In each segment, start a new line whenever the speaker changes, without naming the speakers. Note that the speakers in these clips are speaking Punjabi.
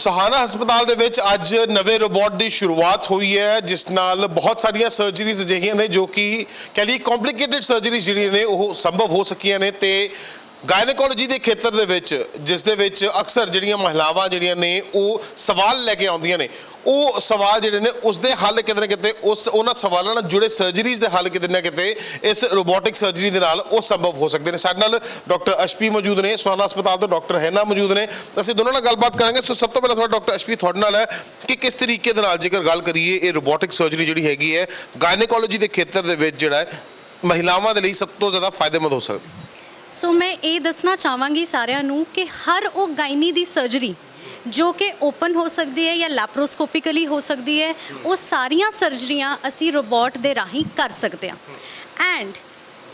ਸਹਾਨਾ ਹਸਪਤਾਲ ਦੇ ਵਿੱਚ ਅੱਜ ਨਵੇਂ ਰੋਬੋਟ ਦੀ ਸ਼ੁਰੂਆਤ ਹੋਈ ਹੈ, ਜਿਸ ਨਾਲ ਬਹੁਤ ਸਾਰੀਆਂ ਸਰਜਰੀਜ਼ ਅਜਿਹੀਆਂ ਨੇ ਜੋ ਕਿ ਕਹਿ ਲਈ ਕੰਪਲਿਕੇਟਿਡ ਸਰਜਰੀਜ਼ ਜਿਹੜੀਆਂ ਨੇ, ਉਹ ਸੰਭਵ ਹੋ ਸਕੀਆਂ ਨੇ ਤੇ ਗਾਇਨੇਕੋਲੋਜੀ ਦੇ ਖੇਤਰ ਦੇ ਵਿੱਚ, ਜਿਸ ਦੇ ਵਿੱਚ ਅਕਸਰ ਜਿਹੜੀਆਂ ਮਹਿਲਾਵਾਂ ਜਿਹੜੀਆਂ ਨੇ, ਉਹ ਸਵਾਲ ਲੈ ਕੇ ਆਉਂਦੀਆਂ ਨੇ। ਉਹ ਸਵਾਲ ਜਿਹੜੇ ਨੇ ਉਸ ਦੇ ਹੱਲ ਕਿਤੇ ਨਾ ਕਿਤੇ, ਉਸ, ਉਹਨਾਂ ਸਵਾਲਾਂ ਨਾਲ ਜੁੜੇ ਸਰਜਰੀਜ਼ ਦੇ ਹੱਲ ਕਿਤੇ ਨਾ ਕਿਤੇ, ਇਸ ਰੋਬੋਟਿਕ ਸਰਜਰੀ ਦੇ ਨਾਲ ਉਹ ਸੰਭਵ ਹੋ ਸਕਦੇ ਨੇ। ਸਾਡੇ ਨਾਲ ਡਾਕਟਰ ਅਸ਼ਪੀ ਮੌਜੂਦ ਨੇ ਸੋਨਾ ਹਸਪਤਾਲ ਤੋਂ ਡਾਕਟਰ ਹੈਨਾ ਮੌਜੂਦ ਨੇ। ਅਸੀਂ ਦੋਨਾਂ ਨਾਲ ਗੱਲਬਾਤ ਕਰਾਂਗੇ। ਸੋ ਸਭ ਤੋਂ ਪਹਿਲਾਂ ਤੁਹਾਡਾ ਡਾਕਟਰ ਅਸ਼ਪੀ ਤੁਹਾਡੇ ਨਾਲ ਹੈ ਕਿ ਕਿਸ ਤਰੀਕੇ ਦੇ ਨਾਲ ਜੇਕਰ ਗੱਲ ਕਰੀਏ, ਇਹ ਰੋਬੋਟਿਕ ਸਰਜਰੀ ਜਿਹੜੀ ਹੈਗੀ ਹੈ ਗਾਇਨੇਕੋਲੋਜੀ ਦੇ ਖੇਤਰ ਦੇ ਵਿੱਚ ਜਿਹੜਾ ਹੈ, ਮਹਿਲਾਵਾਂ ਦੇ ਲਈ ਸਭ ਤੋਂ ਜ਼ਿਆਦਾ ਫਾਇਦੇਮੰਦ ਹੋ ਸਕਦੀ।
ਸੋ ਮੈਂ ਇਹ ਦੱਸਣਾ ਚਾਹਾਂਗੀ ਸਾਰਿਆਂ ਨੂੰ ਕਿ ਹਰ ਉਹ ਗਾਇਨੀ ਦੀ ਸਰਜਰੀ ਜੋ ਕਿ ਓਪਨ ਹੋ ਸਕਦੀ ਹੈ ਜਾਂ ਲੈਪਰੋਸਕੋਪਿਕਲੀ ਹੋ ਸਕਦੀ ਹੈ, ਉਹ ਸਾਰੀਆਂ ਸਰਜਰੀਆਂ ਅਸੀਂ ਰੋਬੋਟ ਦੇ ਰਾਹੀਂ ਕਰ ਸਕਦੇ ਹਾਂ। ਐਂਡ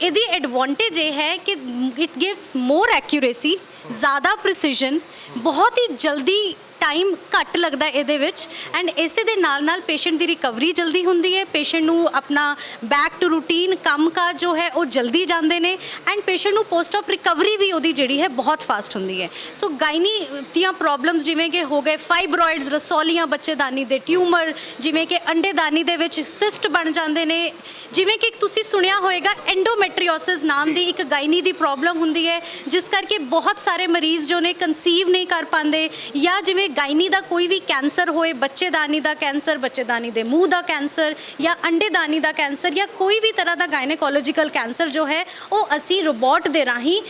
ਇਹਦੀ ਐਡਵਾਂਟੇਜ ਇਹ ਹੈ ਕਿ ਇਟ ਗਿਵਸ ਮੋਰ ਐਕਿਊਰੇਸੀ ਜ਼ਿਆਦਾ ਪ੍ਰੀਸੀਜਨ ਬਹੁਤ ਹੀ ਜਲਦੀ ਟਾਈਮ ਘੱਟ ਲੱਗਦਾ ਇਹਦੇ ਵਿੱਚ। ਐਂਡ ਇਸੇ ਦੇ ਨਾਲ ਨਾਲ ਪੇਸ਼ੈਂਟ ਦੀ ਰਿਕਵਰੀ ਜਲਦੀ ਹੁੰਦੀ ਹੈ। ਪੇਸ਼ੈਂਟ ਨੂੰ ਆਪਣਾ ਬੈਕ ਟੂ ਰੂਟੀਨ ਕੰਮਕਾਜ ਜੋ ਹੈ, ਉਹ ਜਲਦੀ ਜਾਂਦੇ ਨੇ। ਐਂਡ ਪੇਸ਼ੈਂਟ ਨੂੰ ਪੋਸਟ ਆਫ ਰਿਕਵਰੀ ਵੀ ਉਹਦੀ ਜਿਹੜੀ ਹੈ, ਬਹੁਤ ਫਾਸਟ ਹੁੰਦੀ ਹੈ। ਸੋ ਗਾਇਨੀ ਦੀਆਂ ਪ੍ਰੋਬਲਮਸ ਜਿਵੇਂ ਕਿ ਹੋ ਗਏ ਫਾਈਬਰੋਇਡਸ ਰਸੌਲੀਆਂ, ਬੱਚੇਦਾਨੀ ਦੇ ਟਿਊਮਰ ਜਿਵੇਂ ਕਿ ਅੰਡੇਦਾਨੀ ਦੇ ਵਿੱਚ ਸਿਸਟ ਬਣ ਜਾਂਦੇ ਨੇ। ਜਿਵੇਂ ਕਿ ਤੁਸੀਂ ਸੁਣਿਆ ਹੋਵੇਗਾ ਐਂਡੋਮੈਟਰੀਓਸਿਸ ਨਾਮ ਦੀ ਇੱਕ ਗਾਇਨੀ ਦੀ ਪ੍ਰੋਬਲਮ ਹੁੰਦੀ ਹੈ, ਜਿਸ ਕਰਕੇ ਬਹੁਤ ਸਾਰੇ ਮਰੀਜ਼ ਜੋ ਨੇ ਕਨਸੀਵ ਨਹੀਂ ਕਰ ਪਾਉਂਦੇ ਜਾਂ ਜਿਵੇਂ ਗਾਇਨੀ ਦਾ ਕੋਈ ਵੀ ਕੈਂਸਰ ਹੋਏ, ਬੱਚੇਦਾਨੀ ਦਾ ਕੈਂਸਰ, ਬੱਚੇਦਾਨੀ ਦੇ ਮੂੰਹ ਦਾ ਕੈਂਸਰ ਜਾਂ ਅੰਡੇਦਾਨੀ ਦਾ ਕੈਂਸਰ ਜਾਂ ਕੋਈ ਵੀ ਤਰ੍ਹਾਂ ਦਾ ਗਾਇਨੇਕੋਲੋਜੀਕਲ ਕੈਂਸਰ ਜੋ ਹੈ, ਉਹ ਅਸੀਂ ਰੋਬੋਟ ਦੇ ਰਾਹੀਂ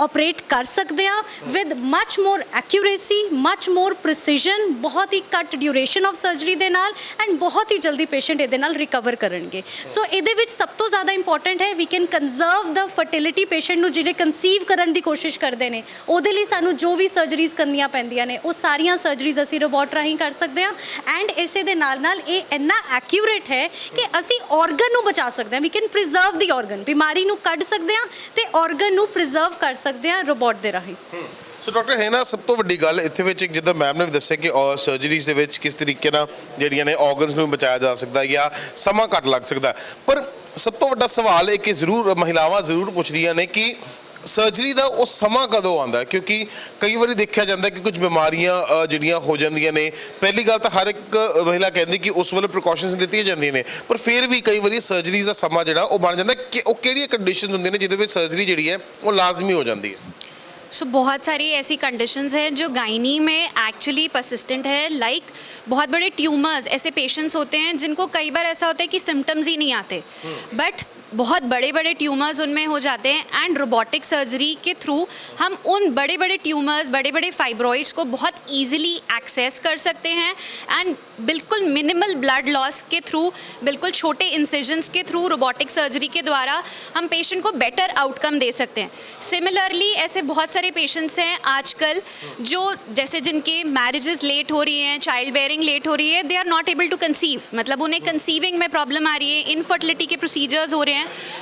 ਆਪਰੇਟ ਕਰ ਸਕਦੇ ਹਾਂ ਵਿਦ ਮੱਚ ਮੋਰ ਐਕਿਊਰੇਸੀ ਮੱਚ ਮੋਰ ਪ੍ਰੀਸੀਜਨ ਬਹੁਤ ਹੀ ਘੱਟ ਡਿਊਰੇਸ਼ਨ ਆਫ ਸਰਜਰੀ ਦੇ ਨਾਲ ਐਂਡ ਬਹੁਤ ਹੀ ਜਲਦੀ ਪੇਸ਼ੈਂਟ ਇਹਦੇ ਨਾਲ ਰਿਕਵਰ ਕਰਨਗੇ। ਸੋ ਇਹਦੇ ਵਿੱਚ ਸਭ ਤੋਂ ਜ਼ਿਆਦਾ ਇੰਪੋਰਟੈਂਟ ਹੈ we can conserve the fertility patient ਨੂੰ ਜਿਹੜੇ ਕਨਸੀਵ ਕਰਨ ਦੀ ਕੋਸ਼ਿਸ਼ ਕਰਦੇ ਨੇ, ਉਹਦੇ ਲਈ ਸਾਨੂੰ ਜੋ ਵੀ ਸਰਜਰੀਜ਼ ਕਰਨੀਆਂ ਪੈਂਦੀਆਂ ਨੇ, ਉਹ ਸਾਰੀਆਂ ਸਰਜਰੀਜ਼ ਅਸੀਂ ਰੋਬੋਟ ਰਾਹੀਂ ਕਰ ਸਕਦੇ ਹਾਂ ਐਂਡ ਇਸੇ ਦੇ ਨਾਲ ਨਾਲ ਇਹ ਇੰਨਾ ਐਕਿਊਰੇਟ ਹੈ ਕਿ ਅਸੀਂ ਆਰਗਨ ਨੂੰ ਬਚਾ ਸਕਦੇ ਹਾਂ। We can preserve the organ ਬਿਮਾਰੀ ਨੂੰ ਕੱਢ ਸਕਦੇ ਹਾਂ ਤੇ ਆਰਗਨ ਨੂੰ ਪ੍ਰੀਜ਼ਰਵ ਕਰ ਸਕਦੇ ਹਾਂ ਰੋਬੋਟ ਦੇ ਰਾਹੀਂ।
ਸੋ ਡਾਕਟਰ ਹੈ ਨਾ ਸਭ ਤੋਂ ਵੱਡੀ ਗੱਲ ਇੱਥੇ ਵਿੱਚ ਇੱਕ ਜਿੱਦਾਂ ਮੈਮ ਨੇ ਵੀ ਦੱਸਿਆ ਕਿ ਸਰਜਰੀਜ਼ ਦੇ ਵਿੱਚ ਕਿਸ ਤਰੀਕੇ ਨਾਲ ਜਿਹੜੀਆਂ ਨੇ ਆਰਗਨਸ ਨੂੰ ਬਚਾਇਆ ਜਾ ਸਕਦਾ ਜਾਂ ਸਮਾਂ ਘੱਟ ਲੱਗ ਸਕਦਾ। ਪਰ ਸਭ ਤੋਂ ਵੱਡਾ ਸਵਾਲ ਇਹ ਕਿ ਜ਼ਰੂਰ, ਮਹਿਲਾਵਾਂ ਜ਼ਰੂਰ ਪੁੱਛਦੀਆਂ ਨੇ ਕਿ ਸਰਜਰੀ ਦਾ ਉਹ ਸਮਾਂ ਕਦੋਂ ਆਉਂਦਾ ਹੈ? ਕਿਉਂਕਿ ਕਈ ਵਾਰੀ ਦੇਖਿਆ ਜਾਂਦਾ ਕਿ ਕੁਝ ਬਿਮਾਰੀਆਂ ਅ, ਜਿਹੜੀਆਂ ਹੋ ਜਾਂਦੀਆਂ ਨੇ ਪਹਿਲੀ ਗੱਲ ਤਾਂ ਹਰ ਇੱਕ ਮਹਿਲਾ ਕਹਿੰਦੀ ਕਿ ਉਸ ਵੇਲੇ ਪ੍ਰੀਕਾਸ਼ਨਸ ਦਿੱਤੀਆਂ ਜਾਂਦੀਆਂ ਨੇ ਪਰ ਫਿਰ ਵੀ ਕਈ ਵਾਰੀ ਸਰਜਰੀਜ਼ ਦਾ ਸਮਾਂ ਜਿਹੜਾ ਉਹ ਬਣ ਜਾਂਦਾ ਕਿ ਉਹ ਕਿਹੜੀਆਂ ਕੰਡੀਸ਼ਨਸ ਹੁੰਦੀਆਂ ਨੇ ਜਿਹਦੇ ਵਿੱਚ ਸਰਜਰੀ ਜਿਹੜੀ ਹੈ ਉਹ ਲਾਜ਼ਮੀ ਹੋ ਜਾਂਦੀ ਹੈ
सो बहुत सारी ऐसी कंडीशंस हैं जो गायनी में एक्चुअली परसिस्टेंट है लाइक बहुत बड़े ट्यूमर्स ऐसे पेशेंट्स होते हैं जिनको कई बार ऐसा होता है कि सिम्टम्स ही नहीं आते बट बहुत बड़े बड़े ट्यूमर्स उनमें हो जाते हैं एंड रोबोटिक सर्जरी के थ्रू हम उन बड़े बड़े ट्यूमर्स बड़े बड़े फाइब्रॉइड्स को बहुत ईजिली एक्सेस कर सकते हैं एंड बिल्कुल मिनिमल ब्लड लॉस के थ्रू बिल्कुल छोटे इंसिजन्स के थ्रू रोबोटिक सर्जरी के द्वारा हम पेशेंट को बेटर आउटकम दे सकते हैं। सिमिलरली ऐसे बहुत सारे पेशेंट्स हैं आजकल जो जैसे जिनके मैरिजेस लेट हो रही हैं चाइल्ड बेयरिंग लेट हो रही है they are not able to conceive मतलब उन्हें कंसीविंग में प्रॉब्लम आ रही है इनफर्टिलिटी के प्रोसीजर्स हो रहे हैं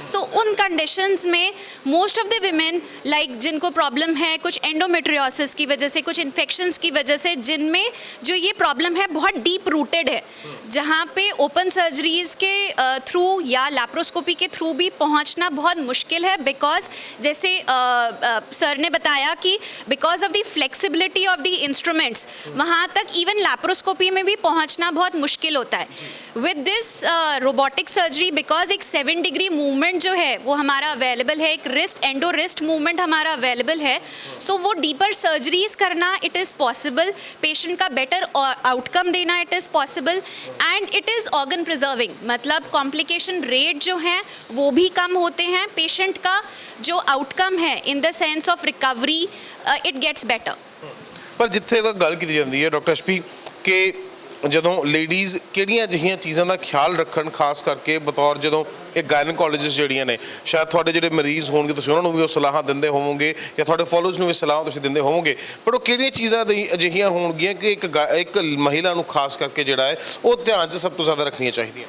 सो उन कंडीशंस में most of the women like जिनको प्रॉब्लम है, कुछ एंडोमेट्रियोसिस की वजह से, कुछ इन्फेक्शंस की वजह से, जिनमें जो ये प्रॉब्लम है, बहुत डीप रूटेड है। जहाँ पे ओपन सर्जरीज के थ्रू या लैप्रोस्कोपी के थ्रू भी पहुँचना बहुत मुश्किल है बिकॉज़ जैसे सर ने बताया कि because of the flexibility of the instruments वहाँ तक इवन लैप्रोस्कोपी में भी पहुँचना बहुत मुश्किल होता है। with this robotic surgery because एक सेवन डिग्री मूवमेंट जो है वो हमारा अवेलेबल है एक रिस्ट एंडो रिस्ट मूवमेंट हमारा अवेलेबल है सो so, वो डीपर सर्जरीज करना इट इज़ पॉसिबल पेशेंट का बेटर आउटकम देना it is possible and it is organ preserving मतलब कॉम्प्लिकेशन रेट जो हैं वो भी कम होते हैं पेशेंट का जो आउटकम है in the sense of recovery it gets better
ਪਰ ਜਿੱਥੇ ਤੱਕ ਗੱਲ ਕੀਤੀ ਜਾਂਦੀ ਹੈ ਡਾਕਟਰ ਅਸ਼ਪੀ ਕਿ ਜਦੋਂ ਲੇਡੀਜ਼ ਕਿਹੜੀਆਂ ਅਜਿਹੀਆਂ ਚੀਜ਼ਾਂ ਦਾ ਖਿਆਲ ਰੱਖਣ, ਖਾਸ ਕਰਕੇ ਬਤੌਰ ਜਦੋਂ ਇਹ ਗਾਇਨਕੋਲੋਜਿਸਟ ਜਿਹੜੀਆਂ ਨੇ, ਸ਼ਾਇਦ ਤੁਹਾਡੇ ਜਿਹੜੇ ਮਰੀਜ਼ ਹੋਣਗੇ, ਤੁਸੀਂ ਉਹਨਾਂ ਨੂੰ ਵੀ ਉਹ ਸਲਾਹਾਂ ਦਿੰਦੇ ਹੋਵੋਗੇ ਜਾਂ ਤੁਹਾਡੇ ਫੋਲੋਅਰਸ ਨੂੰ ਵੀ ਸਲਾਹਾਂ ਤੁਸੀਂ ਦਿੰਦੇ ਹੋਵੋਗੇ। ਪਰ ਉਹ ਕਿਹੜੀਆਂ ਚੀਜ਼ਾਂ ਦੀ ਅਜਿਹੀਆਂ ਹੋਣਗੀਆਂ ਕਿ ਇੱਕ ਗਾ- ਇੱਕ ਮਹਿਲਾ ਨੂੰ ਖਾਸ ਕਰਕੇ ਜਿਹੜਾ ਹੈ, ਉਹ ਧਿਆਨ 'ਚ ਸਭ ਤੋਂ ਜ਼ਿਆਦਾ ਰੱਖਣੀਆਂ ਚਾਹੀਦੀਆਂ?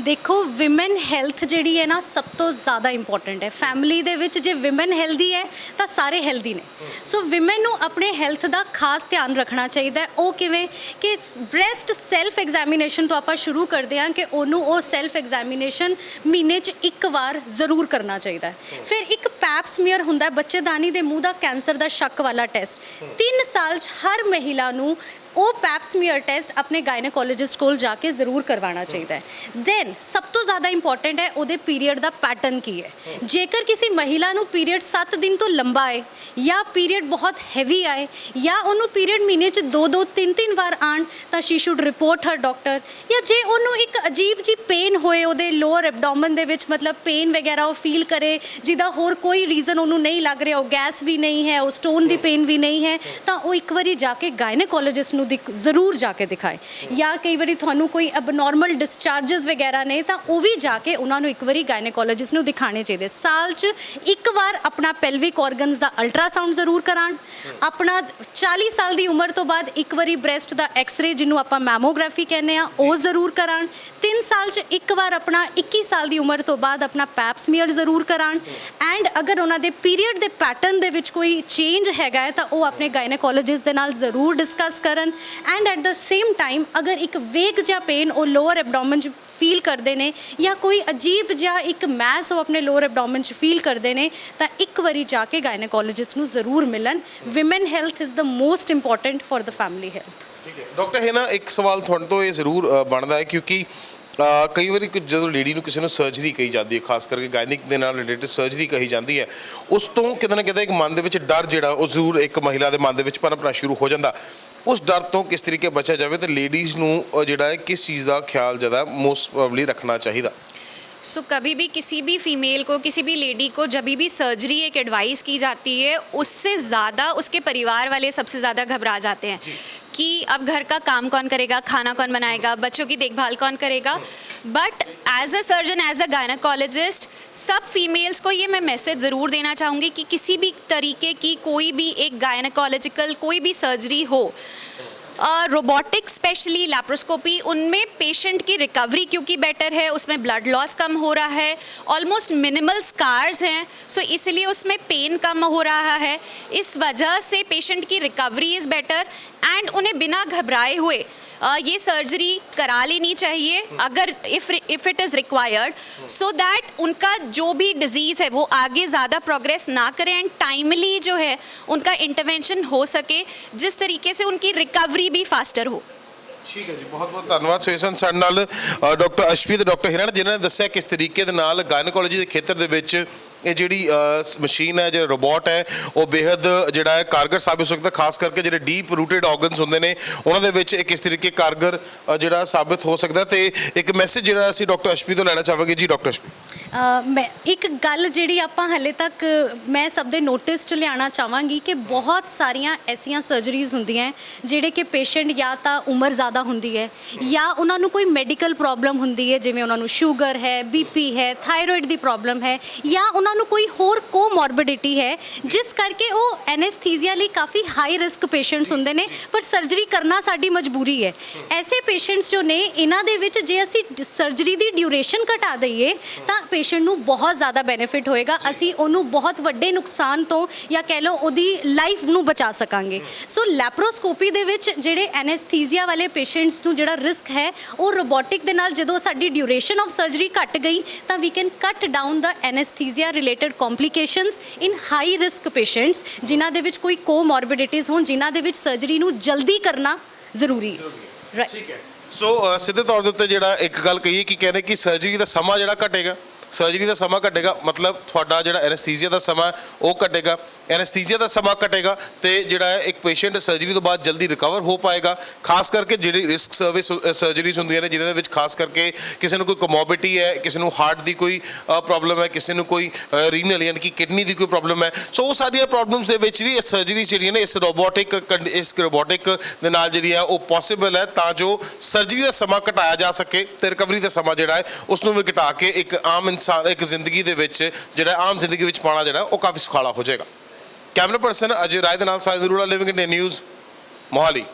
ਦੇਖੋ ਵਿਮਨ ਹੈਲਥ ਜਿਹੜੀ ਹੈ ਨਾ ਸਭ ਤੋਂ ਜ਼ਿਆਦਾ ਇੰਪੋਰਟੈਂਟ ਹੈ। ਫੈਮਿਲੀ ਦੇ ਵਿੱਚ ਜੇ ਵਿਮਨ ਹੈਲਦੀ ਹੈ, ਤਾਂ ਸਾਰੇ ਹੈਲਦੀ ਨੇ। ਸੋ ਵਿਮਨ ਨੂੰ ਆਪਣੇ ਹੈਲਥ ਦਾ ਖਾਸ ਧਿਆਨ ਰੱਖਣਾ ਚਾਹੀਦਾ ਹੈ। ਉਹ ਕਿਵੇਂ? ਕਿ ਬ੍ਰੈਸਟ ਸੈਲਫ ਐਗਜ਼ਾਮੀਨੇਸ਼ਨ ਤੋਂ ਆਪਾਂ ਸ਼ੁਰੂ ਕਰਦੇ ਹਾਂ ਕਿ ਉਹਨੂੰ ਉਹ ਸੈਲਫ ਐਗਜ਼ਾਮੀਨੇਸ਼ਨ ਮਹੀਨੇ 'ਚ ਇੱਕ ਵਾਰ ਜ਼ਰੂਰ ਕਰਨਾ ਚਾਹੀਦਾ ਹੈ। ਫਿਰ ਇੱਕ ਪੈਪ ਸਮੀਅਰ ਹੁੰਦਾ ਬੱਚੇਦਾਨੀ ਦੇ ਮੂੰਹ ਦਾ ਕੈਂਸਰ ਦਾ ਸ਼ੱਕ ਵਾਲਾ ਟੈਸਟ 3 ਸਾਲ 'ਚ ਹਰ ਮਹਿਲਾ ਨੂੰ ਉਹ ਪੈਪ ਸਮੀਅਰ ਟੈਸਟ ਆਪਣੇ ਗਾਇਨੋਕੋਲੋਜਿਸਟ ਕੋਲ ਜਾ ਕੇ ਜ਼ਰੂਰ ਕਰਵਾਉਣਾ ਚਾਹੀਦਾ ਹੈ। ਦੈਨ ਸਭ ਤੋਂ ਜ਼ਿਆਦਾ ਇੰਪੋਰਟੈਂਟ ਹੈ, ਉਹਦੇ ਪੀਰੀਅਡ ਦਾ ਪੈਟਰਨ ਕੀ ਹੈ? ਜੇਕਰ ਕਿਸੇ ਮਹਿਲਾ ਨੂੰ ਪੀਰੀਅਡ 7 ਦਿਨ ਤੋਂ ਲੰਬਾ ਆਏ, ਜਾਂ ਪੀਰੀਅਡ ਬਹੁਤ ਹੈਵੀ ਆਏ, ਜਾਂ ਉਹਨੂੰ ਪੀਰੀਅਡ ਮਹੀਨੇ 'ਚ ਦੋ ਦੋ, ਤਿੰਨ ਤਿੰਨ ਵਾਰ ਆਣ ਤਾਂ she should report Har doctor ਜਾਂ ਜੇ ਉਹਨੂੰ ਇੱਕ ਅਜੀਬ ਜੀ ਪੇਨ ਹੋਏ ਉਹਦੇ ਲੋਅਰ ਐਬਡੋਮਨ ਦੇ ਵਿੱਚ, ਮਤਲਬ ਪੇਨ ਵਗੈਰਾ ਉਹ ਫੀਲ ਕਰੇ, ਜਿਹਦਾ ਹੋਰ ਕੋਈ ਰੀਜ਼ਨ ਉਹਨੂੰ ਨਹੀਂ ਲੱਗ ਰਿਹਾ, ਉਹ ਗੈਸ ਵੀ ਨਹੀਂ ਹੈ, ਉਹ ਸਟੋਨ ਦੀ ਪੇਨ ਵੀ ਨਹੀਂ ਹੈ, ਤਾਂ ਉਹ ਇੱਕ ਵਾਰੀ ਜਾ ਕੇ ਗਾਇਨੋਕੋਲੋਜਿਸਟ ਨੂੰ ਦਿਖ- ਜ਼ਰੂਰ ਜਾ ਕੇ ਦਿਖਾਏ। ਜਾਂ ਕਈ ਵਾਰੀ ਤੁਹਾਨੂੰ ਕੋਈ ਅਬਨੋਰਮਲ ਡਿਸਚਾਰजेस ਵਗੈਰਾ ਨੇ ਤਾਂ ਉਹ ਵੀ ਜਾ ਕੇ ਉਹਨਾਂ ਨੂੰ ਇੱਕ ਵਾਰੀ ਗਾਇਨੋਕੋਲੋਜਿਸਟ ਨੂੰ ਦਿਖਾਣੇ ਚਾਹੀਦੇ। ਸਾਲ 'ਚ ਇੱਕ ਵਾਰ ਆਪਣਾ ਪੈਲਵਿਕ ਆਰਗਨਸ ਦਾ ਅਲਟਰਾਸਾਊਂਡ ਜ਼ਰੂਰ ਕਰਾਉਣ। ਆਪਣਾ 40 ਸਾਲ ਦੀ ਉਮਰ ਤੋਂ ਬਾਅਦ ਇੱਕ ਵਾਰੀ ਬ੍ਰੈਸਟ ਦਾ ਐਕਸ-ਰੇ ਜਿਹਨੂੰ ਆਪਾਂ ਮੈਮੋਗ੍ਰਾਫੀ ਕਹਿੰਦੇ ਆ ਉਹ ਜ਼ਰੂਰ ਕਰਾਉਣ। 3 ਸਾਲ 'ਚ ਇੱਕ ਵਾਰ ਆਪਣਾ 21 ਸਾਲ ਦੀ ਉਮਰ ਤੋਂ ਬਾਅਦ ਆਪਣਾ ਪੈਪ ਸਮੀਅਰ ਜ਼ਰੂਰ ਕਰਾਉਣ। ਐਂਡ ਅਗਰ ਉਹਨਾਂ ਦੇ ਪੀਰੀਅਡ ਦੇ ਪੈਟਰਨ ਦੇ ਵਿੱਚ ਕੋਈ ਚੇਂਜ ਹੈਗਾ ਤਾਂ ਉਹ ਆਪਣੇ ਗਾਇਨੋਕੋਲੋਜਿਸਟ ਦੇ ਨਾਲ ਜ਼ਰੂਰ ਡਿਸਕਸ ਕਰਨ। And at the same time ਅਗਰ ਇੱਕ ਵੇਗ ਜਾਂ ਪੇਨ ਉਹ ਲੋਅਰ ਐਬਡੋਮਨ 'ਚ ਫੀਲ ਕਰਦੇ ਨੇ ਜਾਂ ਕੋਈ ਅਜੀਬ ਜਿਹਾ ਇੱਕ ਮੈਸ ਉਹ ਆਪਣੇ ਲੋਅਰ ਐਬਡੋਮਨ 'ਚ ਫੀਲ ਕਰਦੇ ਨੇ ਤਾਂ ਇੱਕ ਵਾਰੀ ਜਾ ਕੇ ਗਾਇਨੋਕੋਲੋਜਿਸਟ ਨੂੰ ਜ਼ਰੂਰ ਮਿਲਣ women health is the most important for the family health
ਠੀਕ ਹੈ ਡਾਕਟਰ ਹੈ ਇੱਕ ਸਵਾਲ ਤੁਹਾਡੇ ਤੋਂ ਇਹ ਜ਼ਰੂਰ ਅ, ਬਣਦਾ ਹੈ ਕਿਉਂਕਿ ਕਈ ਵਾਰੀ ਕੁ- ਜਦੋਂ ਲੇਡੀ ਨੂੰ ਕਿਸੇ ਨੂੰ ਸਰਜਰੀ ਕਹੀ ਜਾਂਦੀ ਹੈ, ਖਾਸ ਕਰਕੇ ਗਾਇਨਿਕ ਦੇ ਨਾਲ ਰਿਲੇਟਡ ਸਰਜਰੀ ਕਹੀ ਜਾਂਦੀ ਹੈ, ਉਸ ਤੋਂ ਕਿਤੇ ਨਾ ਕਿਤੇ ਇੱਕ ਮਨ ਦੇ ਵਿੱਚ ਡਰ ਜਿਹੜਾ, ਉਹ ਜ਼ਰੂਰ ਇੱਕ ਮਹਿਲਾ ਦੇ ਮਨ ਦੇ ਵਿੱਚ ਪਨਪਣਾ ਸ਼ੁਰੂ ਹੋ ਜਾਂਦਾ। ਉਸ ਡਰ ਤੋਂ ਕਿਸ ਤਰੀਕੇ ਬਚਿਆ ਜਾਵੇ ਤੇ ਲੇਡੀਜ਼ ਨੂੰ ਜਿਹੜਾ ਹੈ, ਕਿਸ ਚੀਜ਼ ਦਾ ਖਿਆਲ ਜ਼ਿਆਦਾ ਮੋਸਟ ਪ੍ਰੋਬਬਲੀ ਰੱਖਣਾ ਚਾਹੀਦਾ?
सो so, कभी भी किसी भी फीमेल को किसी भी लेडी को जब भी सर्जरी एक एडवाइस की जाती है उससे ज़्यादा उसके परिवार वाले सबसे ज़्यादा घबरा जाते हैं कि अब घर का काम कौन करेगा खाना कौन बनाएगा बच्चों की देखभाल कौन करेगा। But as a surgeon as a gynaecologist सब फीमेल्स को ये मैं मैसेज ज़रूर देना चाहूँगी कि किसी भी तरीके की कोई भी एक गायनाकोलॉजिकल कोई भी सर्जरी हो रोबोटिक स्पेशली लैप्रोस्कोपी उनमें पेशेंट की रिकवरी क्योंकि बेटर है, उसमें ब्लड लॉस कम हो रहा है ऑलमोस्ट मिनिमल स्कार्स हैं सो इसलिए उसमें पेन कम हो रहा है। इस वजह से पेशेंट की रिकवरी इज़ बेटर एंड उन्हें बिना घबराए हुए ये सर्जरी करा लेनी चाहिए, अगर if if it is required so that उनका जो भी डिज़ीज़ है, वो आगे ज़्यादा प्रोग्रेस ना करें एंड टाइमली जो है, उनका इंटरवेंशन हो सके, जिस तरीके से उनकी रिकवरी भी फास्टर हो।
ਠੀਕ ਹੈ ਜੀ ਬਹੁਤ ਬਹੁਤ ਧੰਨਵਾਦ ਸੋ ਸਨ ਸਾਡੇ ਨਾਲ ਅ, ਡਾਕਟਰ ਅਸ਼ਪੀ ਤੇ ਡਾਕਟਰ ਹਿਰਨ ਜਿਨ੍ਹਾਂ ਨੇ ਦੱਸਿਆ ਕਿਸ ਤਰੀਕੇ ਦੇ ਨਾਲ ਗਾਇਨਕੋਲੋਜੀ ਦੇ ਖੇਤਰ ਦੇ ਵਿੱਚ ਇਹ ਜਿਹੜੀ ਮਸ਼ੀਨ ਹੈ ਜਿਹੜਾ ਰੋਬੋਟ ਹੈ ਉਹ ਬੇहद ਜਿਹੜਾ ਹੈ ਕਾਰਗਰ ਸਾਬਿਤ ਹੋ ਸਕਦਾ ਖਾਸ ਕਰਕੇ ਜਿਹੜੇ ਡੀਪ ਰੂਟਡ ਆਰਗਨਸ ਹੁੰਦੇ ਨੇ ਉਹਨਾਂ ਦੇ ਵਿੱਚ ਇਹ ਕਿਸ ਤਰੀਕੇ ਕਾਰਗਰ ਜਿਹੜਾ ਸਾਬਿਤ ਹੋ ਸਕਦਾ। ਤੇ ਇੱਕ ਮੈਸੇਜ ਜਿਹੜਾ ਅਸੀਂ ਡਾਕਟਰ ਅਸ਼ਪੀ ਤੋਂ ਲੈਣਾ ਚਾਹਾਂਗੇ। ਜੀ ਡਾਕਟਰ ਅਸ਼ਪੀ
ਮੈਂ ਇੱਕ ਗੱਲ ਜਿਹੜੀ ਆਪਾਂ ਹਲੇ ਤੱਕ ਮੈਂ ਸਭ ਦੇ ਨੋਟਿਸ 'ਚ ਲਿਆਉਣਾ ਚਾਹਾਂਗੀ ਕਿ ਬਹੁਤ ਸਾਰੀਆਂ ਐਸੀਆਂ ਸਰਜਰੀਜ਼ ਹੁੰਦੀਆਂ ਜਿਹੜੇ ਕਿ ਪੇਸ਼ੈਂਟ ਜਾਂ ਤਾਂ ਉਮਰ ਜ਼ਿਆਦਾ ਹੁੰਦੀ ਹੈ ਜਾਂ ਉਹਨਾਂ ਨੂੰ ਕੋਈ ਮੈਡੀਕਲ ਪ੍ਰੋਬਲਮ ਹੁੰਦੀ ਹੈ, ਜਿਵੇਂ ਉਹਨਾਂ ਨੂੰ ਸ਼ੂਗਰ ਹੈ ਬੀਪੀ ਹੈ ਥਾਇਰੋਇਡ ਦੀ ਪ੍ਰੋਬਲਮ ਹੈ ਜਾਂ ਉਹਨਾਂ ਨੂੰ ਕੋਈ ਹੋਰ ਕੋਮੋਰਬਿਡਿਟੀ ਹੈ, ਜਿਸ ਕਰਕੇ ਉਹ ਐਨੈਸਥੀਸੀਆ ਲਈ ਕਾਫੀ ਹਾਈ ਰਿਸਕ ਪੇਸ਼ੈਂਟਸ ਹੁੰਦੇ ਨੇ, ਪਰ ਸਰਜਰੀ ਕਰਨਾ ਸਾਡੀ ਮਜਬੂਰੀ ਹੈ। ਐਸੇ ਪੇਸ਼ੈਂਟਸ ਜੋ ਨੇ, ਇਹਨਾਂ ਦੇ ਵਿੱਚ ਜੇ ਅਸੀਂ ਸਰਜਰੀ ਦੀ ਡਿਊਰੇਸ਼ਨ ਘਟਾ ਦਈਏ, ਤਾਂ ਪੇਸ਼ੈਂਟ ਨੂੰ ਬਹੁਤ ਜ਼ਿਆਦਾ ਬੈਨੀਫਿਟ ਹੋਏਗਾ। ਅਸੀਂ ਉਹਨੂੰ ਬਹੁਤ ਵੱਡੇ ਨੁਕਸਾਨ ਤੋਂ ਜਾਂ ਕਹਿ ਲਓ ਉਹਦੀ ਲਾਈਫ ਨੂੰ ਬਚਾ ਸਕਾਂਗੇ। ਸੋ ਲੈਪਰੋਸਕੋਪੀ ਦੇ ਵਿੱਚ ਜਿਹੜੇ ਐਨੈਸਥੀਸੀਆ ਵਾਲੇ ਪੇਸ਼ੈਂਟਸ ਨੂੰ ਜਿਹੜਾ ਰਿਸਕ ਹੈ ਉਹ ਰੋਬੋਟਿਕ ਦੇ ਨਾਲ ਜਦੋਂ ਸਾਡੀ ਡਿਊਰੇਸ਼ਨ ਆਫ ਸਰਜਰੀ ਘਟ ਗਈ ਤਾਂ ਵੀ can cut down the anaesthesia related complications in high risk patients ਜਿਨ੍ਹਾਂ ਦੇ ਵਿੱਚ ਕੋਈ ਕੋਮੋਰਬਿਡਿਟੀਜ਼ ਹੋਣ ਜਿਨ੍ਹਾਂ ਦੇ ਵਿੱਚ ਸਰਜਰੀ ਨੂੰ ਜਲਦੀ ਕਰਨਾ ਜ਼ਰੂਰੀ ਹੈ। ਰਾਈਟ
ਠੀਕ ਹੈ। ਸੋ ਸਿੱਧੇ ਤੌਰ ਦੇ ਉੱਤੇ ਜਿਹੜਾ ਇੱਕ ਗੱਲ ਕਹੀਏ ਕਿ ਕਹਿੰਦੇ ਕਿ ਸਰਜਰੀ ਦਾ ਸਮਾਂ ਜਿਹੜਾ ਘਟੇਗਾ। ਸਰਜਰੀ ਦਾ ਸਮਾਂ ਘਟੇਗਾ, ਮਤਲਬ ਤੁਹਾਡਾ ਜਿਹੜਾ ਐਨਸਥੀਸੀਆ ਦਾ ਸਮਾਂ ਉਹ ਘਟੇਗਾ। ਐਨਸਥੀਸੀਆ ਦਾ ਸਮਾਂ ਘਟੇਗਾ ਤੇ ਜਿਹੜਾ ਹੈ, ਇੱਕ ਪੇਸ਼ੈਂਟ ਸਰਜਰੀ ਤੋਂ ਬਾਅਦ ਜਲਦੀ ਰਿਕਵਰ ਹੋ ਪਾਏਗਾ। ਖਾਸ ਕਰਕੇ ਜਿਹੜੀ ਰਿਸਕ ਸਰਵਿਸ ਸਰਜਰੀਜ਼ ਹੁੰਦੀਆਂ ਨੇ ਜਿਨ੍ਹਾਂ ਦੇ ਵਿੱਚ ਖਾਸ ਕਰਕੇ ਕਿਸੇ ਨੂੰ ਕੋਈ ਕਮੋਬਿਟੀ ਹੈ, ਕਿਸੇ ਨੂੰ ਹਾਰਟ ਦੀ ਕੋਈ ਪ੍ਰੋਬਲਮ ਹੈ, ਕਿਸੇ ਨੂੰ ਕੋਈ ਰੀਨਲ ਯਾਨੀ ਕਿ ਕਿਡਨੀ ਦੀ ਕੋਈ ਪ੍ਰੋਬਲਮ ਹੈ। ਸੋ ਉਹ ਸਾਰੀਆਂ ਪ੍ਰੋਬਲਮਸ ਦੇ ਵਿੱਚ ਵੀ ਇਹ ਸਰਜਰੀ ਜਿਹੜੀਆਂ ਨੇ, ਇਸ ਰੋਬੋਟਿਕ ਇਸ ਰੋਬੋਟਿਕ ਦੇ ਨਾਲ ਜਿਹੜੀ ਹੈ, ਉਹ ਪੋਸੀਬਲ ਹੈ ਤਾਂ ਜੋ ਸਰਜਰੀ ਦਾ ਸਮਾਂ ਘਟਾਇਆ ਜਾ ਸਕੇ ਤੇ ਰਿਕਵਰੀ ਦਾ ਸਮਾਂ ਜਿਹੜਾ ਹੈ ਉਸ ਨੂੰ ਵੀ ਘਟਾ ਕੇ ਇੱਕ ਆਮ ਇਨਸਾਨ ਇੱਕ ਜ਼ਿੰਦਗੀ ਦੇ ਵਿੱਚ ਜਿਹੜਾ ਆਮ ਜ਼ਿੰਦਗੀ ਵਿੱਚ ਪਾਣਾ ਜਿਹੜਾ, ਉਹ ਕਾਫੀ ਸੁਖਾਲਾ ਹੋ ਜਾਏਗਾ। ਕੈਮਰਾ ਪਰਸਨ ਅਜੇ ਰਾਏ ਦੇ ਨਾਲ ਸਾਇਦ Arora Living India News Mohali.